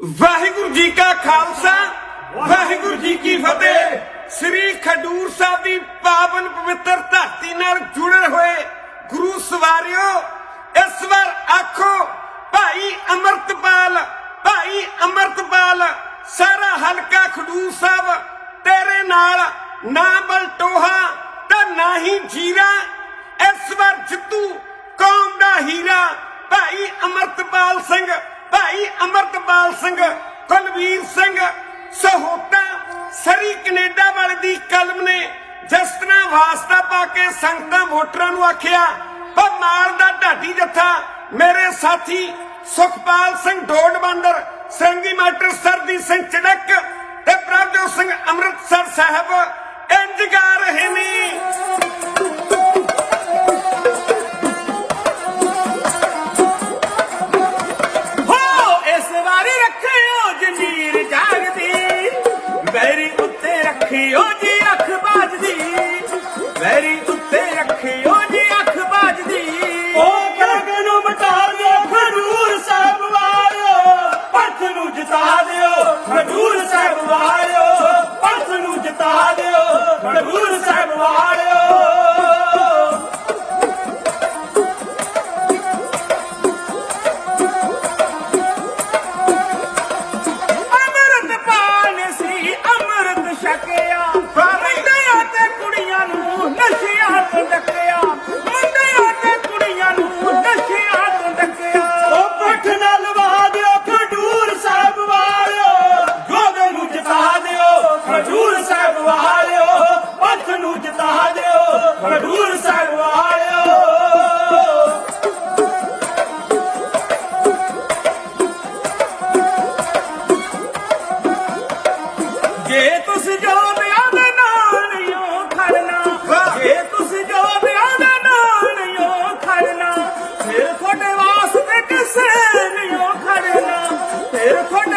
ਵਾਹਿਗੁਰੂ ਜੀ ਕਾ ਖਾਲਸਾ, ਵਾਹਿਗੁਰੂ ਜੀ ਕੀ ਫਤਿਹ। ਸ੍ਰੀ ਖਡੂਰ ਸਾਹਿਬ ਦੀ ਪਾਵਨ ਪਵਿੱਤਰ ਧਰਤੀ ਨਾਲ ਜੁੜੇ ਹੋਏ ਗੁਰੂ ਸਵਾਰਿਓ, ਇਸ ਵਾਰ ਆਖੋ, ਭਾਈ ਅਮਰਤਪਾਲ ਭਾਈ ਅਮਰਤਪਾਲ, ਸਾਰਾ ਹਲਕਾ ਖਡੂਰ ਸਾਹਿਬ, ਤੇਰੇ ਨਾਲ, ਨਾ ਬਲਟੋਹਾ ਤਾਂ ਨਾ ਹੀ ਜੀਰਾ ਇਸ ਵਾਰ ਜਿੱਤੂ ਕੌਮ ਦਾ ਹੀਰਾ ਭਾਈ ਅਮਰਤਪਾਲ ਸਿੰਘ ਭਾਈ ਅਮਰਤਪਾਲ ਸਿੰਘ, ਕੁਲਵੀਰ ਸਿੰਘ ਸਹੋਤਾ ਸਰੀ ਕੈਨੇਡਾ ਵਾਲੇ ਦੀ ਕਲਮ ਨੇ ਜਿਸ ਤਰ੍ਹਾਂ ਵਾਸਤਾ ਪਾ ਕੇ ਸੰਗਤਾਂ ਵੋਟਰਾਂ ਨੂੰ ਆਖਿਆ, ਪਰ ਮਾਲ ਦਾ ਢਾਡੀ ਜੱਥਾ, ਮੇਰੇ ਸਾਥੀ ਸੁਖਪਾਲ ਸਿੰਘ ਢੋਡ ਬੰਦਰ ਮਾਸਟਰ ਸਰਦੀ ਸਿੰਘ ਚੜਕ ਤੇ ਪ੍ਰਭਜੋਤ ਸਿੰਘ ਅੰਮ੍ਰਿਤਸਰ ਸਾਹਿਬ ਨੂੰ ਜਿਤਾ ਦਿਓ। ਖਡੂਰ ਸਾਹਿਬ ਵਾਲਿਓ ਜੇ ਤੁਸੀਂ ਜੋ ਵਿਆਹ ਦੇ ਨਾਲ ਨਹੀਂ ਖੜਨਾ, ਜੇ ਤੁਸੀਂ ਜੋ ਵਿਆਹ ਦੇ ਨਾਲ ਨਹੀਂ ਖੜਨਾ ਫਿਰ ਤੁਹਾਡੇ ਵਾਸਤੇ ਕਿਸੇ ਨਹੀਂ ਖੜਨਾ ਫਿਰ ਤੁਹਾਡੇ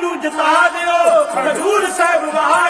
ਨੂੰ ਜਤਾ ਦਿਓ। ਹਜ਼ੂਰ ਸਾਹਿਬ ਵਾਲਿਓ